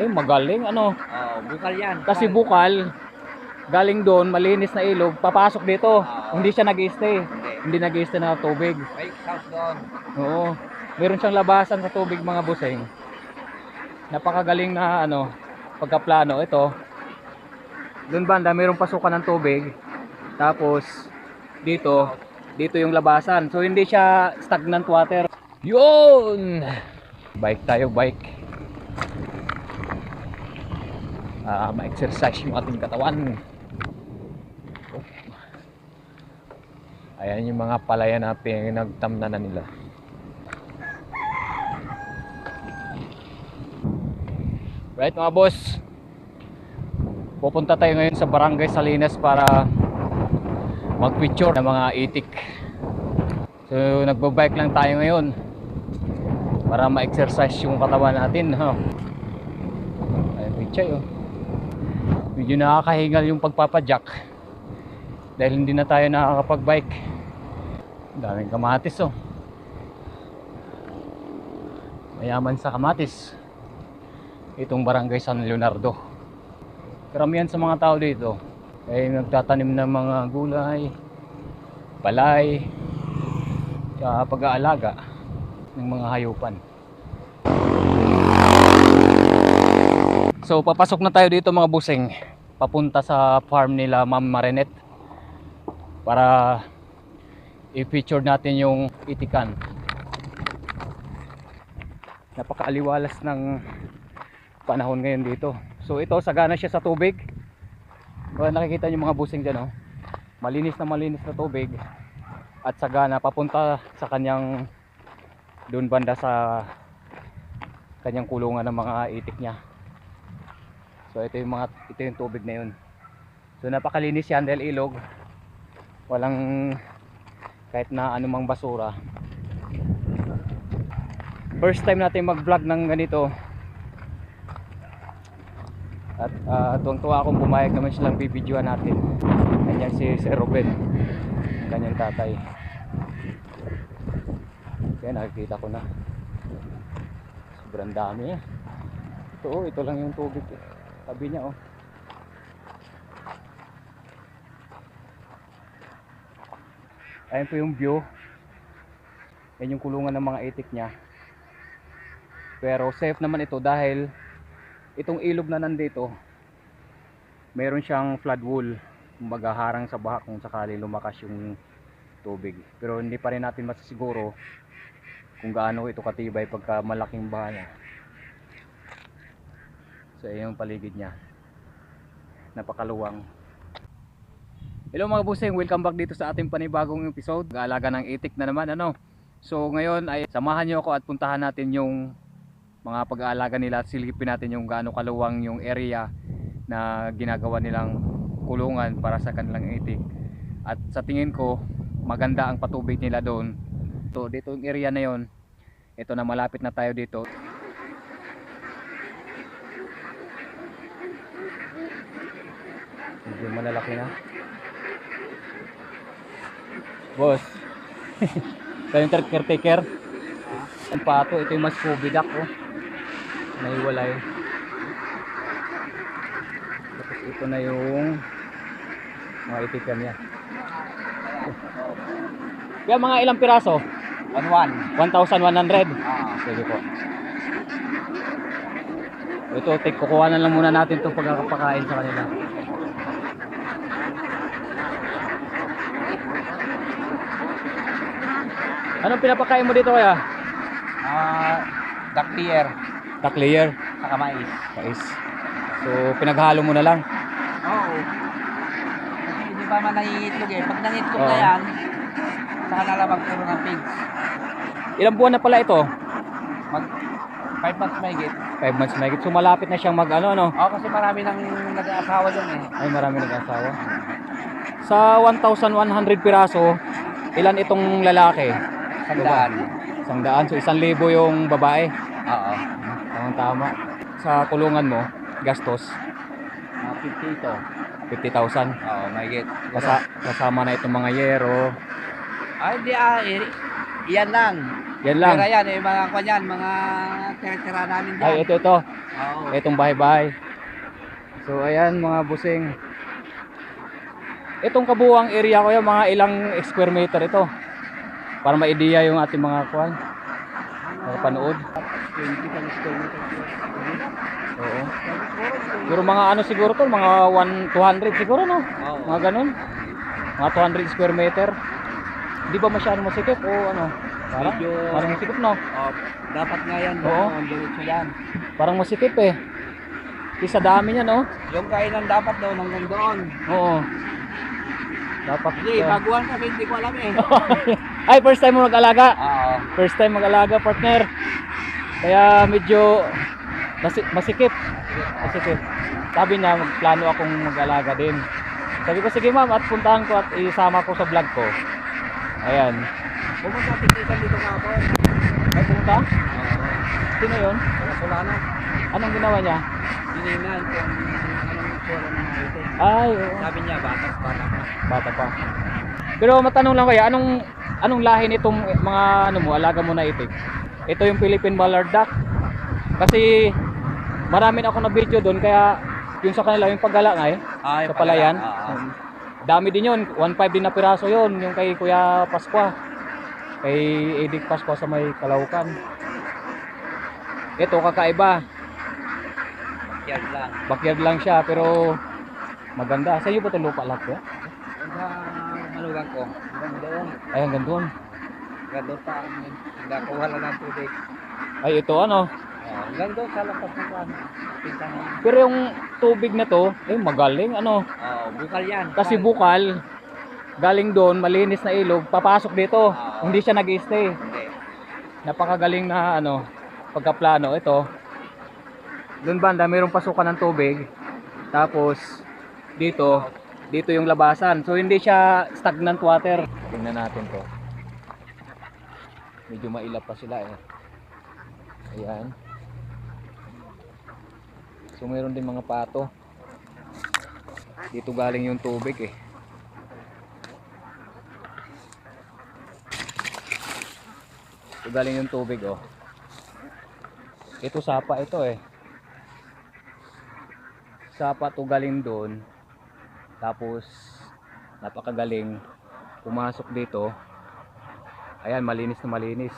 Eh, magaling. Ano? Oo, bukal yan. Kasi bukal, galing doon, malinis na ilog, papasok dito. Hindi siya nag-stay. Hindi. Hindi nag-stay na tubig. May house doon. Oo. Meron siyang labasan sa tubig mga busing. Napakagaling na ano, pagkaplano. Ito, doon banda, mayroong pasukan ng tubig. Tapos, dito, dito yung labasan. So, hindi siya stagnant water. Yun! Bike tayo, bike. Ah, ma-exercise yung ating katawan. Ayan yung mga palaya na pinagtamnanan nila. Right mga boss. Pupunta tayo ngayon sa Barangay Salinas para mag-picture ng mga itik. So nagbo-bike lang tayo ngayon para ma-exercise yung katawan natin. Ha? Ayan picture oh. Medyo nakakahingal yung pagpapadyak dahil hindi na tayo nakakapag-bike. Daming kamatis oh. Mayaman sa kamatis. Itong barangay San Leonardo. Karamihan sa mga tao dito ay nagtatanim ng mga gulay, palay, sa pag-aalaga ng mga hayupan. So papasok na tayo dito mga busing papunta sa farm nila Ma'am Marinet para i-feature natin yung itikan. Napakaaliwalas ng panahon ngayon dito. So ito sagana siya sa tubig. Kung nakikita niyo mga busing dyan oh. Malinis na malinis na tubig at sagana papunta sa kanyang doon banda sa kanyang kulungan ng mga itik niya. So ito yung mga ito yung tubig na yun. So napakalinis yan dahil ilog. Walang kahit na anumang basura. First time natin mag-vlog ng ganito. At uh, tuwang-tuwa akong pumayag naman silang bibidyoan natin. Ganyan si Sir Ruben. Kanyang tatay. Kaya nakikita ko na. Sobrang dami eh. Ito oh, ito lang yung tubig. eh. Tabi niya oh. Ayan po yung view. Yan yung kulungan ng mga itik niya. Pero safe naman ito dahil itong ilog na nandito meron siyang flood wall kumbaga harang sa baha kung sakali lumakas yung tubig pero hindi pa rin natin masisiguro kung gaano ito katibay pagka malaking baha niya so yung paligid niya. Napakaluwang. Hello mga busing. Welcome back dito sa ating panibagong episode. Gaalaga ng itik na naman ano? So ngayon ay samahan niyo ako at puntahan natin yung mga pag-aalaga nila at silipin natin yung gaano kaluwang yung area na ginagawa nilang kulungan para sa kanilang itik. At sa tingin ko maganda ang patubig nila doon. So dito yung area na yon ito na malapit na tayo dito medyo malalaki na. Boss. Ito yung caretaker. Ang pato ito yung mas kubidak oh. Naiwalay tapos ito na yung mga itikan niya. Kaya mga ilang piraso? 1-1. 1,100 Ah, sige po. Ito take kukuha na lang muna natin itong pagkakapakain sa kanila anong pinapakain mo dito kaya? ah, duck beer. duck layer Saka mais. mais so pinaghalo mo na lang Oo. Kasi hindi pa man nangingitlog eh. Pag nangitlog Oo. na yan, saka na lang magturo ng pigs. ilang buwan na pala ito? Mag 5 months may git. 5 months na higit. So malapit na siyang mag ano no? Oo, kasi marami nang nag-aasawa dyan eh. Ay marami nag-asawa. Sa 1,100 piraso, ilan itong lalaki? Sandaan. Isang daan. So isang libo yung babae. Oo. Tamang tama. Sa kulungan mo, gastos Mga 50 ito. 50,000. Oo, may git. Kasa kasama na itong mga yero. Ay, di ah. i- Iyan lang. Yan lang. Pero yan, yung mga kwan yan, mga tira-tira namin dyan. Ay, ito, ito. Oo. Itong bahay-bahay. So, ayan mga busing. Itong kabuang area ko yan, mga ilang square meter ito. Para ma-idea yung ating mga kwan. Mga panood. 20 ka square. Oo. Pero mga ano siguro to, mga 1, 200 siguro no? Mga ganun. Mga 200 square meter. Hindi ba masyadong masikip o ano? Parang, Medyo- parang masikip no? Dapat nga yan, Oo. Diretso yan. Parang masikip eh. Isa dami niya no? Yung kainan dapat daw hanggang doon. Oo. Dapat. Hindi, uh, baguhan kasi hindi ko alam eh. Ay, first time mo mag-alaga. Oo. First time mag-alaga, partner. Kaya medyo masi- masikip. Masikip. Sabi niya, magplano akong mag-alaga din. Sabi ko, sige ma'am, at puntahan ko at isama ko sa vlog ko. Ayan. Pumunta tikisan dito nga ako. Ay, pumunta? Oo. Sino yun? Wala wala na. Anong ginawa niya? Hinihingan kung anong itsura ng ito. Ay, oo. Sabi niya, batas, batas na. Bata pa. Pero matanong lang kaya, anong anong lahi nitong mga ano mo, alaga mo na itik? Ito yung Philippine Mallard Duck. Kasi marami na ako na video doon kaya yung sa kanila yung paggala nga eh. Ay, sa palayan. Oo. Um, Dami din yun. 1.5 din na piraso yun. Yung kay Kuya Pasqua. Kay Edic Pasqua sa may Kalaukan. Ito kakaiba. Yan lang. Backyard lang siya pero maganda. Sa iyo ba ito lupa lahat ko? Ko. Doon. Ay hanggang doon. Hanggang doon pa. Hanggang kuha lang ng tubig. Ay ito ano. Hanggang doon sa lakas ng. Pintahan. Pero yung tubig na to, eh magaling ano. Oo, bukal yan. Kasi bukal. bukal, galing doon, malinis na ilog, papasok dito. Oo. Hindi siya nag-stay. Hindi. Napakagaling na ano, pagkaplano. Ito, doon banda, mayroong pasukan ng tubig. Tapos, dito, dito yung labasan. So, hindi siya stagnant water. Tingnan natin to. Medyo mailap pa sila eh. Ayan. So, mayroon din mga pato. Dito galing yung tubig eh. Dito galing yung tubig oh. Ito sapa ito eh. Sapa to galing doon. Tapos napakagaling pumasok dito. Ayan, malinis na malinis.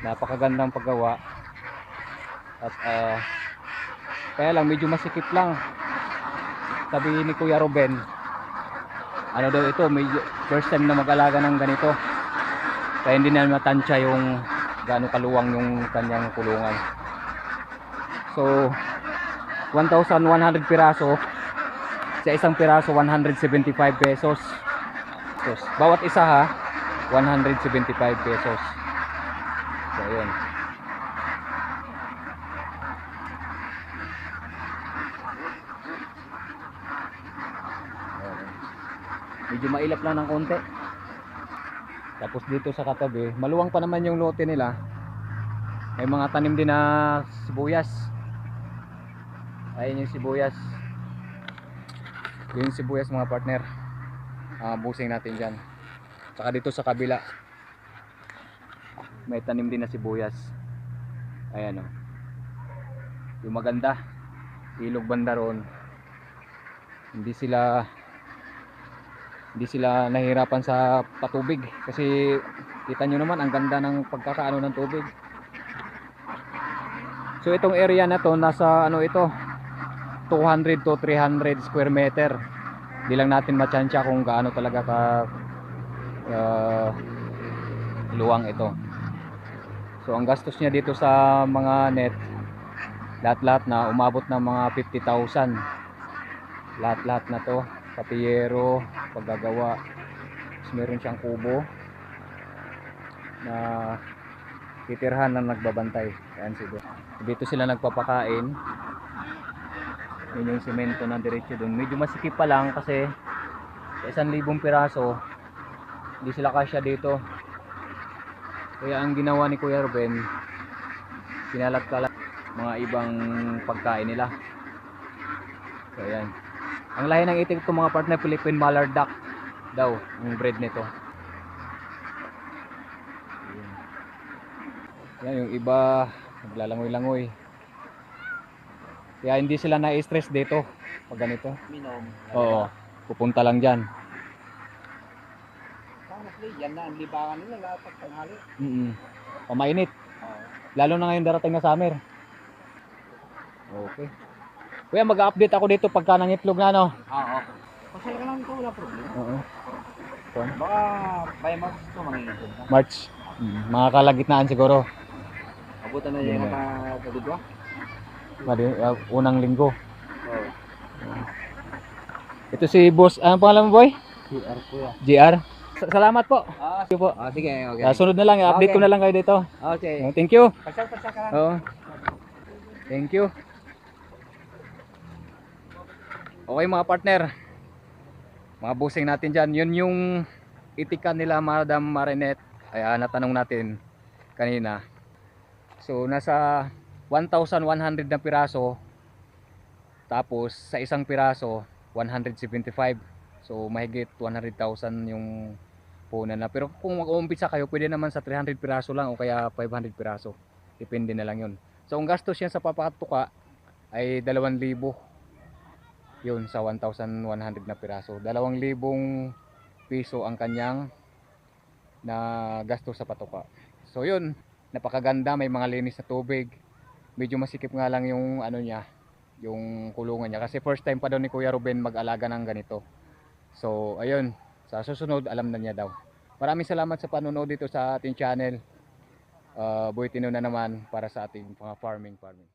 Napakagandang paggawa. At ah, kaya lang medyo masikip lang. Sabi ni Kuya Ruben, ano daw ito, medyo first time na mag-alaga ng ganito. Kaya hindi na matansya yung gaano kaluwang yung kanyang kulungan. So, 1,100 piraso. Sa isang piraso, 175 pesos. pesos. Bawat isa ha, 175 pesos. So, yun. Ayan. Medyo mailap lang ng konti. Tapos dito sa katabi, maluwang pa naman yung lote nila. May mga tanim din na sibuyas. Ayun yung sibuyas. Yung sibuyas mga partner. Ah, busing natin dyan. Saka dito sa kabila. May tanim din na sibuyas. Ayan o. Yung maganda. Ilog banda roon. Hindi sila hindi sila nahihirapan sa patubig kasi kita nyo naman ang ganda ng pagkakaano ng tubig so itong area na to nasa ano ito 200 to 300 square meter. Di lang natin matyansya kung gaano talaga ka ah, luwang ito. So ang gastos niya dito sa mga net lahat-lahat na umabot ng mga 50,000 lahat-lahat na to kapiyero paggagawa. Tapos meron siyang kubo na titirhan ng nagbabantay. Yan siguro dito sila nagpapakain yun yung semento na diretso dun. Medyo masikip pa lang kasi sa isang libong piraso hindi sila kasya dito. Kaya ang ginawa ni Kuya Ruben kinalat-kalat mga ibang pagkain nila. So yan ang lahi ng itik itong mga partner Philippine Mallard Duck daw ang breed nito. Yan yung iba, naglalangoy-langoy. Kaya hindi sila na-stress dito pag ganito. Minom. Oo, pupunta lang. Honestly, yan na ang libangan nila lahat pag tanghali. Mm O mainit. Lalo na ngayon darating na summer. Okay. Kuya, mag-update ako dito pagka nangitlog na, no? Oo. Pasaya ka lang ito, wala problema. Oo. Baka by March ito mangingitod na. March. Mm, mga kalagitnaan siguro. Abutan na Yun yung na. nakagudwa. Mali, uh, unang linggo. Oo. Ito si boss, anong pangalan mo boy? CR po yan. GR. Sa- salamat po. Ah, Thank you po. ah, sige, okay. Ah, sunod na lang, i-update Okay. ko na lang kayo dito. Okay. Oh, thank you. Pasal-pasal ka lang. Oo. Thank you. Okay mga partner. Mga busing natin dyan. Yun yung itikan nila Madam Marinette. Ay ah, natanong natin kanina. So nasa 1,100 na piraso. Tapos sa isang piraso 175. So mahigit 100,000 yung punan na. Pero kung mag-uumpisa kayo, pwede naman sa 300 piraso lang o kaya 500 piraso. Depende na lang yun. So ang gastos yan sa papatuka ay 2,000 yun sa 1,100 na piraso. 2,000 piso ang kanyang na gastos sa patuka. So yun, napakaganda, may mga linis na tubig. Medyo masikip nga lang yung ano niya, yung kulungan niya kasi first time pa daw ni Kuya Ruben mag-alaga ng ganito. So ayun, sa susunod alam na niya daw. Maraming salamat sa panonood dito sa ating channel. Uh, Boy Tino na naman para sa ating mga farming farming.